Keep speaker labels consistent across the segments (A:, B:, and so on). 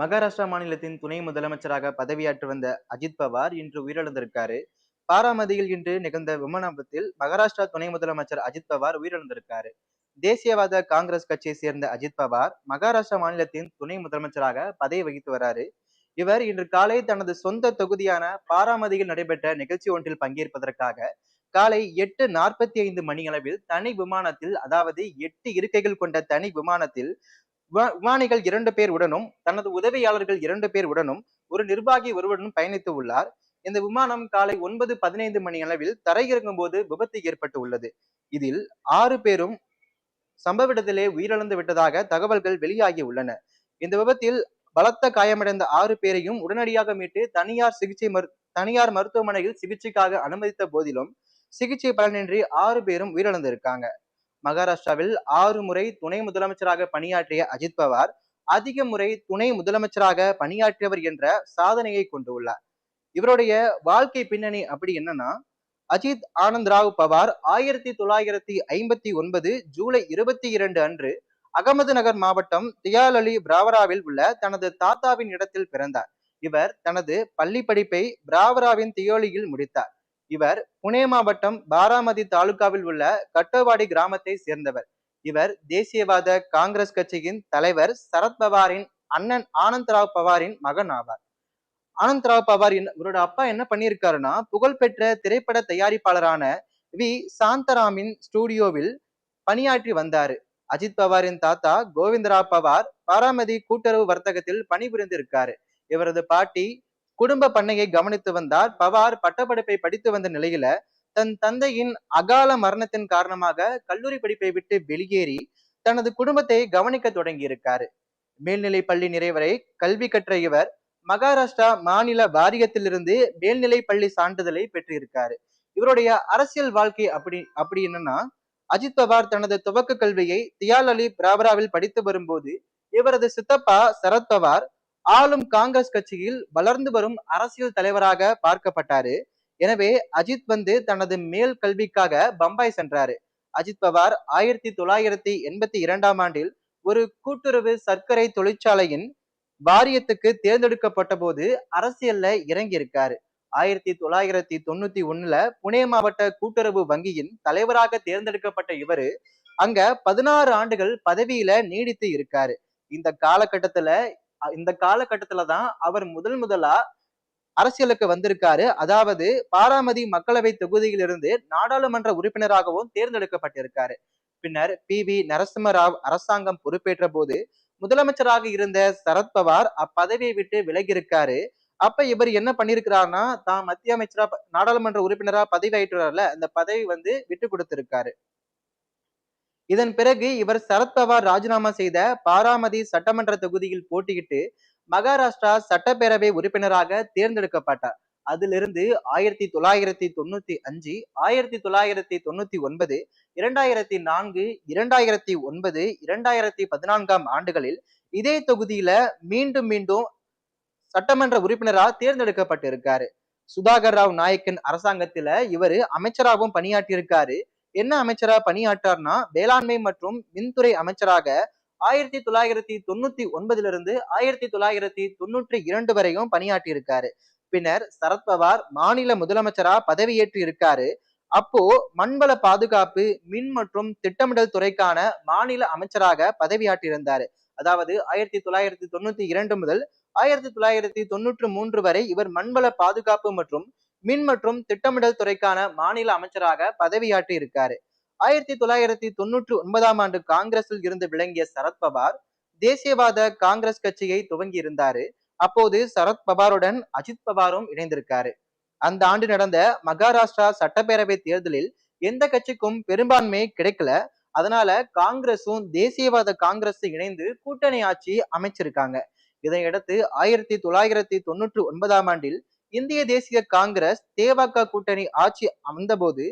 A: மகாராஷ்டிரா மாநிலத்தின் துணை முதலமைச்சராக பதவியாற்றி வந்த அஜித் பவார் இன்று உயிரிழந்திருக்காரு பாராமதியில் இன்று நிகழ்ந்த விமானத்தில் மகாராஷ்டிரா துணை முதலமைச்சர் அஜித் பவார் உயிரிழந்திருக்காரு தேசியவாத காங்கிரஸ் கட்சியை சேர்ந்த அஜித் பவார் மகாராஷ்டிரா மாநிலத்தின் துணை முதலமைச்சராக பதவி வகித்து வராரு இவர் இன்று காலை தனது சொந்த தொகுதியான பாராமதியில் நடைபெற்ற நிகழ்ச்சி ஒன்றில் பங்கேற்பதற்காக காலை எட்டு நாற்பத்தி ஐந்து மணி அளவில் தனி விமானத்தில் அதாவது எட்டு இருக்கைகள் கொண்ட தனி விமானத்தில் விமானிகள் இரண்டு பேர் உடனும் தனது உதவியாளர்கள் இரண்டு பேர் உடனும் ஒரு நிர்வாகி ஒருவருடன் பயணித்து உள்ளார் இந்த விமானம் காலை ஒன்பது பதினைந்து மணி அளவில் தரையிறங்கும் போது விபத்து ஏற்பட்டு உள்ளது இதில் ஆறு பேரும் சம்பவ இடத்திலே உயிரிழந்து விட்டதாக தகவல்கள் வெளியாகி உள்ளன இந்த விபத்தில் பலத்த காயமடைந்த ஆறு பேரையும் உடனடியாக மீட்டு தனியார் சிகிச்சை மரு தனியார் மருத்துவமனையில் சிகிச்சைக்காக அனுமதித்த போதிலும் சிகிச்சை பலனின்றி ஆறு பேரும் உயிரிழந்திருக்காங்க மகாராஷ்டிராவில் ஆறு முறை துணை முதலமைச்சராக பணியாற்றிய அஜித் பவார் அதிக முறை துணை முதலமைச்சராக பணியாற்றியவர் என்ற சாதனையை கொண்டுள்ளார் இவருடைய வாழ்க்கை பின்னணி அப்படி என்னன்னா அஜித் ஆனந்த் ராவ் பவார் ஆயிரத்தி தொள்ளாயிரத்தி ஐம்பத்தி ஒன்பது ஜூலை இருபத்தி இரண்டு அன்று அகமதுநகர் மாவட்டம் தியால் அலி பிராவராவில் உள்ள தனது தாத்தாவின் இடத்தில் பிறந்தார் இவர் தனது பள்ளி படிப்பை பிராவராவின் தியோலியில் முடித்தார் இவர் புனே மாவட்டம் பாராமதி தாலுகாவில் உள்ள கட்டோவாடி கிராமத்தை சேர்ந்தவர் இவர் தேசியவாத காங்கிரஸ் கட்சியின் தலைவர் சரத் பவாரின் அண்ணன் ஆனந்த்ராவ் பவாரின் மகன் ஆவார் ஆனந்த்ராவ் பவார் இவரோட அப்பா என்ன பண்ணியிருக்காருன்னா புகழ்பெற்ற திரைப்பட தயாரிப்பாளரான வி சாந்தராமின் ஸ்டூடியோவில் பணியாற்றி வந்தாரு அஜித் பவாரின் தாத்தா கோவிந்தராவ் பவார் பாராமதி கூட்டுறவு வர்த்தகத்தில் பணிபுரிந்திருக்காரு இவரது பாட்டி குடும்ப பண்ணையை கவனித்து வந்தார் பவார் பட்டப்படிப்பை படித்து வந்த நிலையில தன் தந்தையின் அகால மரணத்தின் காரணமாக கல்லூரி படிப்பை விட்டு வெளியேறி தனது குடும்பத்தை கவனிக்க தொடங்கி இருக்காரு மேல்நிலை பள்ளி நிறைவரை கல்வி கற்ற இவர் மகாராஷ்டிரா மாநில வாரியத்திலிருந்து மேல்நிலை பள்ளி சான்றிதழை பெற்றிருக்காரு இவருடைய அரசியல் வாழ்க்கை அப்படி அப்படி என்னன்னா அஜித் பவார் தனது துவக்க கல்வியை தியால் அலி பிராபராவில் படித்து வரும்போது இவரது சித்தப்பா சரத் பவார் ஆளும் காங்கிரஸ் கட்சியில் வளர்ந்து வரும் அரசியல் தலைவராக பார்க்கப்பட்டாரு எனவே அஜித் வந்து தனது மேல் கல்விக்காக பம்பாய் சென்றாரு அஜித் பவார் ஆயிரத்தி தொள்ளாயிரத்தி எண்பத்தி இரண்டாம் ஆண்டில் ஒரு கூட்டுறவு சர்க்கரை தொழிற்சாலையின் வாரியத்துக்கு தேர்ந்தெடுக்கப்பட்ட போது அரசியல்ல இறங்கியிருக்காரு ஆயிரத்தி தொள்ளாயிரத்தி தொண்ணூத்தி ஒண்ணுல புனே மாவட்ட கூட்டுறவு வங்கியின் தலைவராக தேர்ந்தெடுக்கப்பட்ட இவரு அங்க பதினாறு ஆண்டுகள் பதவியில நீடித்து இருக்காரு இந்த காலகட்டத்துல இந்த காலகட்டத்துலதான் அவர் முதல் முதலா அரசியலுக்கு வந்திருக்காரு அதாவது பாராமதி மக்களவை தொகுதியிலிருந்து நாடாளுமன்ற உறுப்பினராகவும் தேர்ந்தெடுக்கப்பட்டிருக்காரு பின்னர் பி வி நரசிம்மராவ் அரசாங்கம் பொறுப்பேற்ற போது முதலமைச்சராக இருந்த சரத்பவார் அப்பதவியை விட்டு விலகியிருக்காரு அப்ப இவர் என்ன பண்ணிருக்கிறார்னா தான் மத்திய அமைச்சரா நாடாளுமன்ற உறுப்பினரா பதவி ஆயிட்டுறாருல அந்த பதவி வந்து விட்டு கொடுத்திருக்காரு இதன் பிறகு இவர் சரத்பவார் ராஜினாமா செய்த பாராமதி சட்டமன்ற தொகுதியில் போட்டியிட்டு மகாராஷ்டிரா சட்டப்பேரவை உறுப்பினராக தேர்ந்தெடுக்கப்பட்டார் அதிலிருந்து ஆயிரத்தி தொள்ளாயிரத்தி தொண்ணூத்தி அஞ்சு ஆயிரத்தி தொள்ளாயிரத்தி தொண்ணூத்தி ஒன்பது இரண்டாயிரத்தி நான்கு இரண்டாயிரத்தி ஒன்பது இரண்டாயிரத்தி பதினான்காம் ஆண்டுகளில் இதே தொகுதியில மீண்டும் மீண்டும் சட்டமன்ற உறுப்பினராக தேர்ந்தெடுக்கப்பட்டிருக்காரு சுதாகர் ராவ் நாயக்கன் அரசாங்கத்துல இவர் அமைச்சராகவும் பணியாற்றியிருக்காரு என்ன அமைச்சராக பணியாற்றார்னா வேளாண்மை மற்றும் மின்துறை அமைச்சராக ஆயிரத்தி தொள்ளாயிரத்தி தொண்ணூத்தி ஒன்பதுல இருந்து ஆயிரத்தி தொள்ளாயிரத்தி தொண்ணூற்றி இரண்டு வரையும் பணியாற்றி இருக்காரு பின்னர் சரத்பவார் மாநில முதலமைச்சரா பதவியேற்று இருக்காரு அப்போ மண்வள பாதுகாப்பு மின் மற்றும் திட்டமிடல் துறைக்கான மாநில அமைச்சராக பதவியாற்றியிருந்தாரு அதாவது ஆயிரத்தி தொள்ளாயிரத்தி தொண்ணூத்தி இரண்டு முதல் ஆயிரத்தி தொள்ளாயிரத்தி தொண்ணூற்று மூன்று வரை இவர் மண்வள பாதுகாப்பு மற்றும் மின் மற்றும் திட்டமிடல் துறைக்கான மாநில அமைச்சராக பதவியாற்றி இருக்காரு ஆயிரத்தி தொள்ளாயிரத்தி தொன்னூற்றி ஒன்பதாம் ஆண்டு காங்கிரஸில் இருந்து விளங்கிய சரத்பவார் தேசியவாத காங்கிரஸ் கட்சியை துவங்கி இருந்தாரு அப்போது சரத்பவாருடன் அஜித் பவாரும் இணைந்திருக்காரு அந்த ஆண்டு நடந்த மகாராஷ்டிரா சட்டப்பேரவை தேர்தலில் எந்த கட்சிக்கும் பெரும்பான்மை கிடைக்கல அதனால காங்கிரஸும் தேசியவாத காங்கிரஸ் இணைந்து கூட்டணி ஆட்சி அமைச்சிருக்காங்க இதையடுத்து ஆயிரத்தி தொள்ளாயிரத்தி தொன்னூற்றி ஒன்பதாம் ஆண்டில் இந்திய தேசிய காங்கிரஸ் தேவாக கூட்டணி ஆட்சி அமைந்தபோது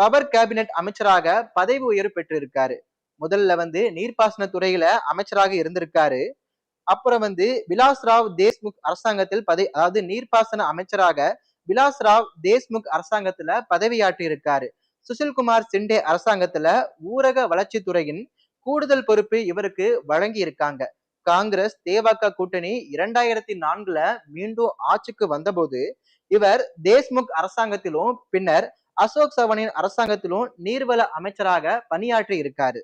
A: பவர் கேபினெட் அமைச்சராக பதவி உயர்வு பெற்றிருக்காரு முதல்ல வந்து நீர்ப்பாசன துறையில அமைச்சராக இருந்திருக்காரு அப்புறம் வந்து விலாஸ் ராவ் தேஷ்முக் அரசாங்கத்தில் பதவி அதாவது நீர்ப்பாசன அமைச்சராக விலாஸ் ராவ் தேஷ்முக் அரசாங்கத்துல பதவியாற்றி இருக்காரு சுசில்குமார் சிண்டே அரசாங்கத்துல ஊரக வளர்ச்சித்துறையின் கூடுதல் பொறுப்பு இவருக்கு வழங்கி இருக்காங்க காங்கிரஸ் தேவாக்க கூட்டணி இரண்டாயிரத்தி நான்குல மீண்டும் ஆட்சிக்கு வந்தபோது இவர் தேஷ்முக் அரசாங்கத்திலும் பின்னர் அசோக் சவனின் அரசாங்கத்திலும் நீர்வள அமைச்சராக பணியாற்றி இருக்காரு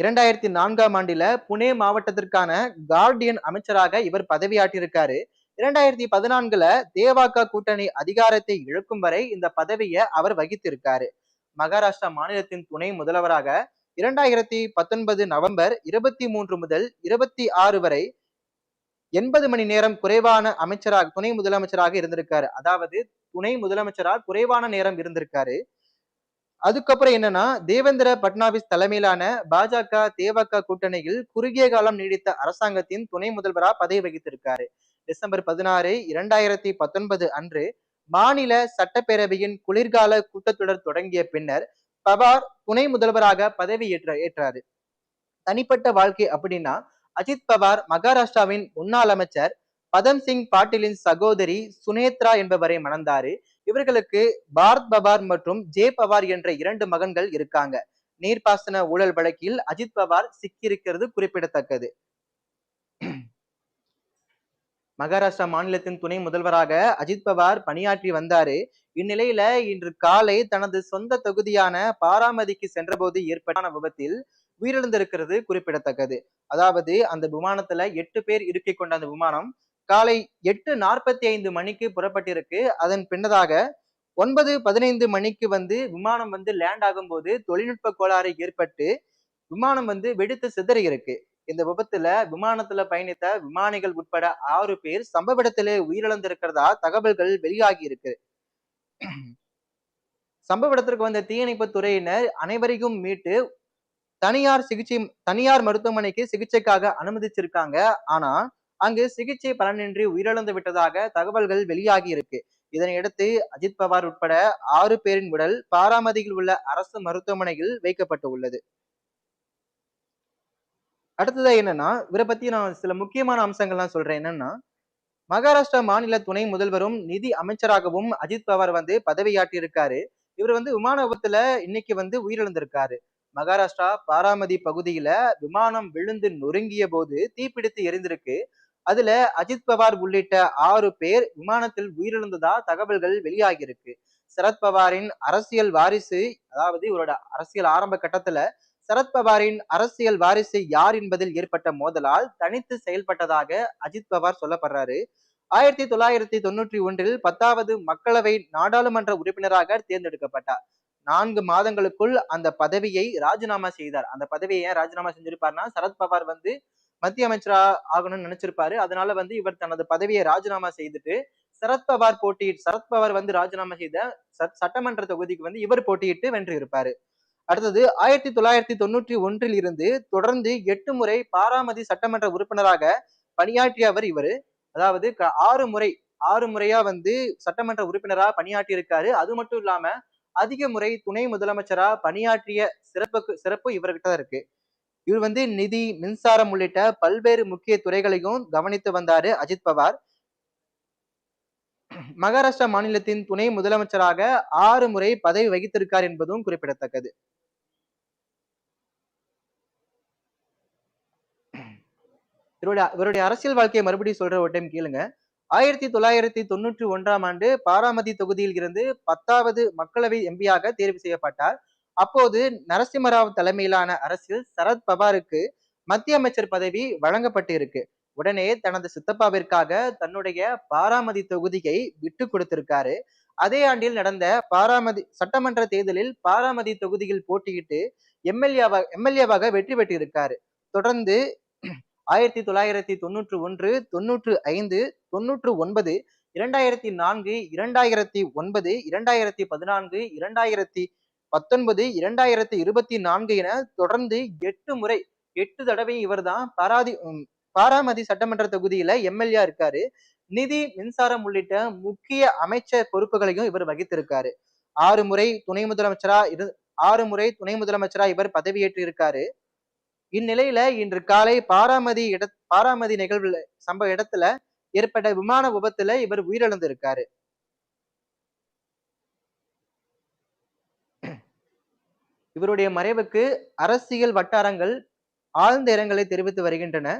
A: இரண்டாயிரத்தி நான்காம் ஆண்டில புனே மாவட்டத்திற்கான கார்டியன் அமைச்சராக இவர் பதவியாற்றியிருக்காரு இரண்டாயிரத்தி பதினான்குல தேவாக்க கூட்டணி அதிகாரத்தை இழக்கும் வரை இந்த பதவியை அவர் வகித்திருக்காரு மகாராஷ்டிரா மாநிலத்தின் துணை முதல்வராக இரண்டாயிரத்தி பத்தொன்பது நவம்பர் இருபத்தி மூன்று முதல் இருபத்தி ஆறு வரை எண்பது மணி நேரம் குறைவான அமைச்சராக துணை முதலமைச்சராக இருந்திருக்காரு அதாவது துணை முதலமைச்சராக குறைவான நேரம் இருந்திருக்காரு அதுக்கப்புறம் என்னன்னா தேவேந்திர பட்னாவிஸ் தலைமையிலான பாஜக தேவக கூட்டணியில் குறுகிய காலம் நீடித்த அரசாங்கத்தின் துணை முதல்வராக பதவி வகித்திருக்காரு டிசம்பர் பதினாறு இரண்டாயிரத்தி பத்தொன்பது அன்று மாநில சட்டப்பேரவையின் குளிர்கால கூட்டத்தொடர் தொடங்கிய பின்னர் பவார் துணை முதல்வராக பதவி ஏற்ற ஏற்றாரு தனிப்பட்ட வாழ்க்கை அப்படின்னா அஜித் பவார் மகாராஷ்டிராவின் முன்னாள் அமைச்சர் பதம் சிங் பாட்டிலின் சகோதரி சுனேத்ரா என்பவரை மணந்தாரு இவர்களுக்கு பாரத் பவார் மற்றும் ஜே பவார் என்ற இரண்டு மகன்கள் இருக்காங்க நீர்ப்பாசன ஊழல் வழக்கில் அஜித் பவார் சிக்கியிருக்கிறது குறிப்பிடத்தக்கது மகாராஷ்டிரா மாநிலத்தின் துணை முதல்வராக அஜித் பவார் பணியாற்றி வந்தாரு இந்நிலையில இன்று காலை தனது சொந்த தொகுதியான பாராமதிக்கு சென்றபோது ஏற்பட்டான விபத்தில் உயிரிழந்திருக்கிறது குறிப்பிடத்தக்கது அதாவது அந்த விமானத்துல எட்டு பேர் இருக்கை கொண்ட அந்த விமானம் காலை எட்டு நாற்பத்தி ஐந்து மணிக்கு புறப்பட்டிருக்கு அதன் பின்னதாக ஒன்பது பதினைந்து மணிக்கு வந்து விமானம் வந்து லேண்ட் ஆகும்போது தொழில்நுட்ப கோளாறு ஏற்பட்டு விமானம் வந்து வெடித்து சிதறி இருக்கு இந்த விபத்துல விமானத்துல பயணித்த விமானிகள் உட்பட ஆறு பேர் சம்பவ இடத்திலே உயிரிழந்திருக்கிறதா தகவல்கள் வெளியாகி இருக்கு சம்பவ இடத்திற்கு வந்த தீயணைப்பு துறையினர் அனைவரையும் மீட்டு தனியார் சிகிச்சை தனியார் மருத்துவமனைக்கு சிகிச்சைக்காக அனுமதிச்சிருக்காங்க ஆனா அங்கு சிகிச்சை பலனின்றி உயிரிழந்து விட்டதாக தகவல்கள் வெளியாகி இருக்கு இதனையடுத்து அஜித் பவார் உட்பட ஆறு பேரின் உடல் பாராமதியில் உள்ள அரசு மருத்துவமனையில் வைக்கப்பட்டு உள்ளது அடுத்ததா என்னன்னா இவரை பத்தி நான் சில முக்கியமான அம்சங்கள்லாம் சொல்றேன் என்னன்னா மகாராஷ்டிரா மாநில துணை முதல்வரும் நிதி அமைச்சராகவும் அஜித் பவார் வந்து பதவியாற்றி இருக்காரு இவர் வந்து விமான விபத்துல இன்னைக்கு வந்து உயிரிழந்திருக்காரு மகாராஷ்டிரா பாராமதி பகுதியில விமானம் விழுந்து நொறுங்கிய போது தீப்பிடித்து எரிந்திருக்கு அதுல அஜித் பவார் உள்ளிட்ட ஆறு பேர் விமானத்தில் உயிரிழந்ததா தகவல்கள் வெளியாகியிருக்கு சரத்பவாரின் அரசியல் வாரிசு அதாவது இவரோட அரசியல் ஆரம்ப கட்டத்துல சரத்பவாரின் அரசியல் வாரிசு யார் என்பதில் ஏற்பட்ட மோதலால் தனித்து செயல்பட்டதாக அஜித் பவார் சொல்லப்படுறாரு ஆயிரத்தி தொள்ளாயிரத்தி தொண்ணூற்றி ஒன்றில் பத்தாவது மக்களவை நாடாளுமன்ற உறுப்பினராக தேர்ந்தெடுக்கப்பட்டார் நான்கு மாதங்களுக்குள் அந்த பதவியை ராஜினாமா செய்தார் அந்த பதவியை ஏன் ராஜினாமா செஞ்சிருப்பார்னா சரத்பவார் வந்து மத்திய அமைச்சரா ஆகணும்னு நினைச்சிருப்பாரு அதனால வந்து இவர் தனது பதவியை ராஜினாமா செய்துட்டு சரத்பவார் போட்டியிட்டு சரத்பவார் வந்து ராஜினாமா செய்த சட்டமன்ற தொகுதிக்கு வந்து இவர் போட்டியிட்டு வென்று இருப்பாரு அடுத்தது ஆயிரத்தி தொள்ளாயிரத்தி தொண்ணூற்றி ஒன்றில் இருந்து தொடர்ந்து எட்டு முறை பாராமதி சட்டமன்ற உறுப்பினராக பணியாற்றியவர் இவர் அதாவது ஆறு முறை ஆறு முறையா வந்து சட்டமன்ற உறுப்பினரா பணியாற்றி இருக்காரு அது மட்டும் இல்லாம அதிக முறை துணை முதலமைச்சரா பணியாற்றிய சிறப்புக்கு சிறப்பு இவர்கிட்ட இருக்கு இவர் வந்து நிதி மின்சாரம் உள்ளிட்ட பல்வேறு முக்கிய துறைகளையும் கவனித்து வந்தாரு அஜித் பவார் மகாராஷ்டிரா மாநிலத்தின் துணை முதலமைச்சராக ஆறு முறை பதவி வகித்திருக்கார் என்பதும் குறிப்பிடத்தக்கது இவருடைய இவருடைய அரசியல் வாழ்க்கையை மறுபடியும் சொல்ற ஒரு டைம் கேளுங்க ஆயிரத்தி தொள்ளாயிரத்தி தொண்ணூற்றி ஒன்றாம் ஆண்டு பாராமதி தொகுதியில் இருந்து பத்தாவது மக்களவை எம்பியாக தேர்வு செய்யப்பட்டார் அப்போது நரசிம்மராவ் தலைமையிலான அரசில் சரத் பவாருக்கு மத்திய அமைச்சர் பதவி வழங்கப்பட்டு இருக்கு உடனே தனது சித்தப்பாவிற்காக தன்னுடைய பாராமதி தொகுதியை விட்டு கொடுத்திருக்காரு அதே ஆண்டில் நடந்த பாராமதி சட்டமன்ற தேர்தலில் பாராமதி தொகுதியில் போட்டியிட்டு எம்எல்ஏவாக எம்எல்ஏவாக வெற்றி பெற்றிருக்காரு தொடர்ந்து ஆயிரத்தி தொள்ளாயிரத்தி தொண்ணூற்று ஒன்று தொண்ணூற்று ஐந்து தொண்ணூற்று ஒன்பது இரண்டாயிரத்தி நான்கு இரண்டாயிரத்தி ஒன்பது இரண்டாயிரத்தி பதினான்கு இரண்டாயிரத்தி பத்தொன்பது இரண்டாயிரத்தி இருபத்தி நான்கு என தொடர்ந்து எட்டு முறை எட்டு தடவை இவர் தான் பாராதி பாராமதி சட்டமன்ற தொகுதியில எம்எல்ஏ இருக்காரு நிதி மின்சாரம் உள்ளிட்ட முக்கிய அமைச்சர் பொறுப்புகளையும் இவர் வகித்திருக்காரு ஆறு முறை துணை முதலமைச்சரா இரு ஆறு முறை துணை முதலமைச்சரா இவர் பதவியேற்றிருக்காரு இந்நிலையில இன்று காலை பாராமதி இட பாராமதி நிகழ்வுல சம்பவ இடத்துல ஏற்பட்ட விமான விபத்துல இவர் உயிரிழந்திருக்காரு இவருடைய மறைவுக்கு அரசியல் வட்டாரங்கள் ஆழ்ந்த இரங்கலை தெரிவித்து வருகின்றன